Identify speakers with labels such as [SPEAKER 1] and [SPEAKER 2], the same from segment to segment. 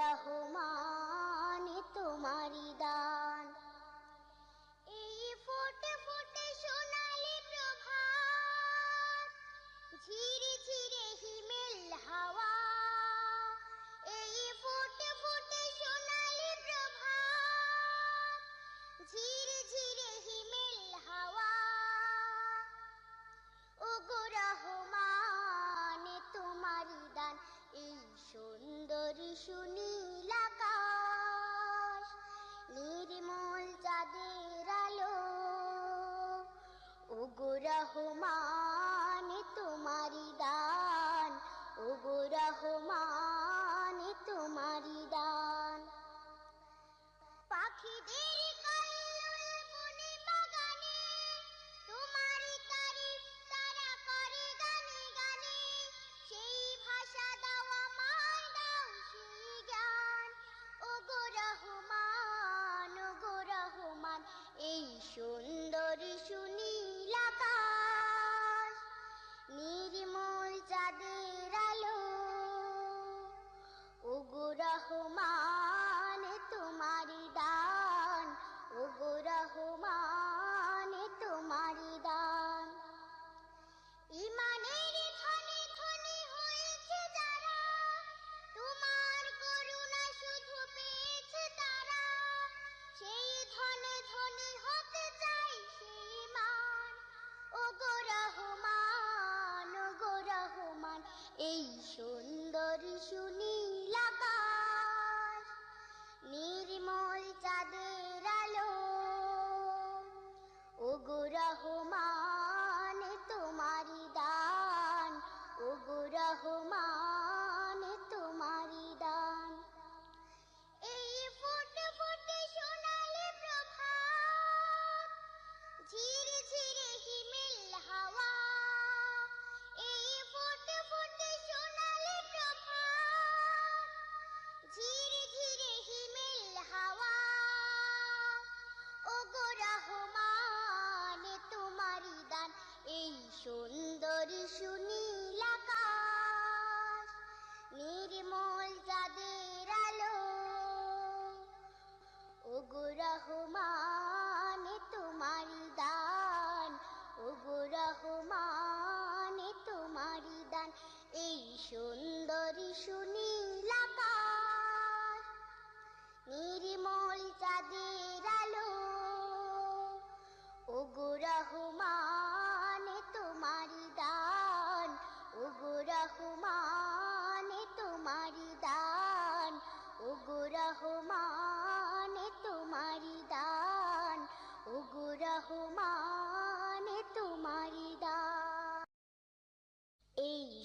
[SPEAKER 1] রহমান তোমারি দান। এই ফোটে শুনি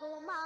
[SPEAKER 1] তোমার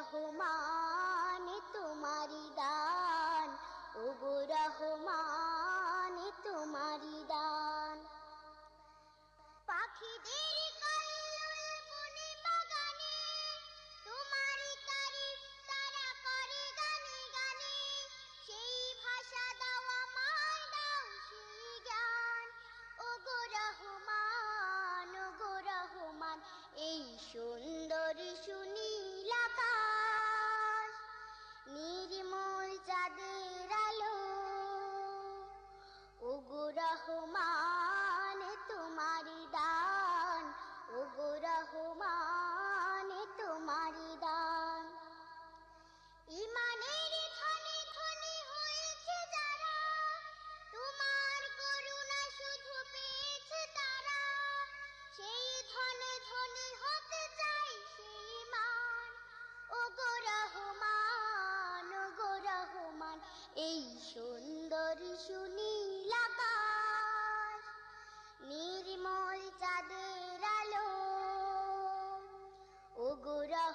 [SPEAKER 1] 小红帽 সুনীল আকাশ নির্মল চাঁদের আলো ও গোরা